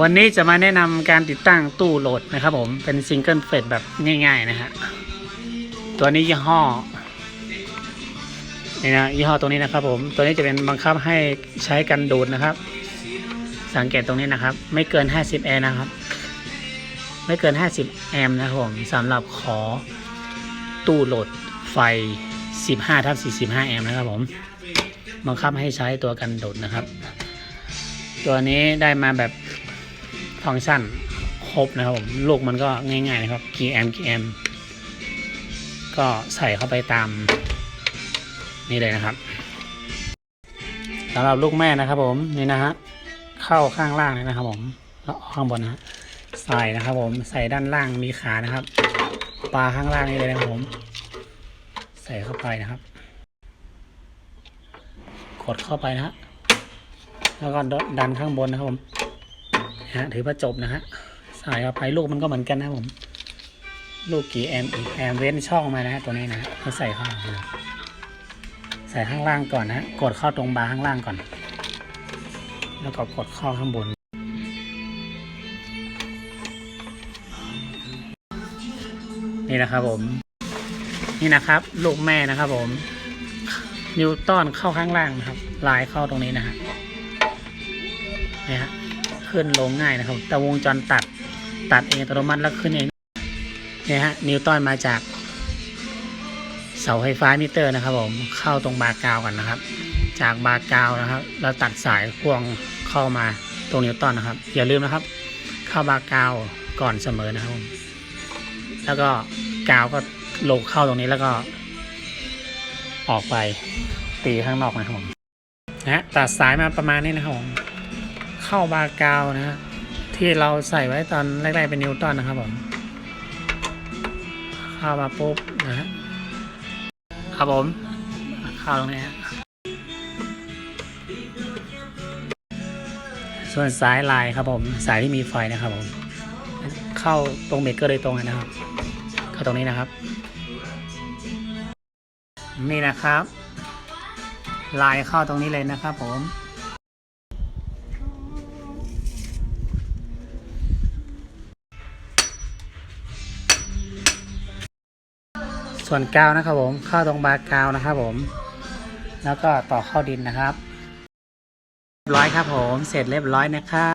วันนี้จะมาแนะนำการติดตั้งตู้โหลดนะครับผมเป็นซิงเกิลเฟดแบบง่าย ๆ นะฮะตัวนี้ยี่ห้อนี่นะยี่ห้อตัวนี้นะครับ ผมตัวนี้จะเป็นบังคับให้ใช้กันดูดนะครับ สังเกตตรงนี้นะครับ ไม่เกิน 50 แอร์นะครับ ไม่เกิน 50 แอมป์นะครับผมสำหรับขอตู้โหลดไฟ 15ทับ45 แอมป์นะครับผมบังคับให้ใช้ตัวกันโดดนะครับ ตัวนี้ได้มาแบบฟังก์ชันครบนะครับผมลูกมันก็ง่ายๆนะครับกี่แอมกี่แอมก็ใส่เข้าไปตามนี่เลยนะครับสำหรับลูกแม่นะครับผมนี่นะฮะเข้าข้างล่างเลยนะครับผมแล้วออกข้างบนนะฮะใส่นะครับผมใส่ด้านล่างมีขานะครับปลาข้างล่างนี่เลยนะครับผม ใส่เข้าไปนะครับ กดเข้าไปนะฮะ แล้วก็ดันข้างบนนะครับผมฮะถือว่าจบนะฮะใส่เข้าไปลูกมันก็เหมือนกันนะผม ลูกกี่แอมป์อีกแอมป์เว้นช่องมานะฮะตัวนี้นะฮะแล้วใส่เข้าไปใส่ข้างล่างก่อนนะฮะกดเข้าตรงบาร์ข้างล่างก่อน แล้วก็กดเข้าข้างบนนี่นะครับผม นี่นะครับ ลูกแม่นะครับผม นิวตันเข้าข้างล่างนะครับลายเข้าตรงนี้นะฮะ นี่ฮะขึ้นลงง่ายนะครับ แต่วงจรตัดตัดเองอัตโนมัติแล้วขึ้นเองนี่ฮะนิวตันมาจาก เสาไฟฟ้ามิเตอร์นะครับผมเข้าตรงบาร์กาวก่อนนะครับ จากบาร์กาวนะครับ เราตัดสายพ่วงเข้ามาตรงนิวตันนะครับ อย่าลืมนะครับ เข้าบาร์กาวก่อนเสมอนะครับผมแล้วก็กาวก็ลงเข้าตรงนี้แล้วก็ ออกไปตีข้างนอกนะครับผมนะฮะตัดสายมาประมาณนี้นะครับผม เข้าบาร์กาวนะฮะที่เราใส่ไว้ตอนแรกๆเป็นนิวตันนะครับผมเข้ามาปุ๊บนะฮะครับผมเข้าตรงนี้ฮะส่วนสายลายครับผมสายที่มีไฟนะครับผมเข้าตรงเบรกเกอร์โดยตรงนะครับ เข้าตรงนี้นะครับ นี่นะครับ ลายเข้าตรงนี้เลยนะครับผม ส่วนกาวนะครับผมเข้าตรงบาร์กาวนะครับผม แล้วก็ต่อเข้าดินนะครับเรียบร้อยครับผม เสร็จเรียบร้อยนะครับ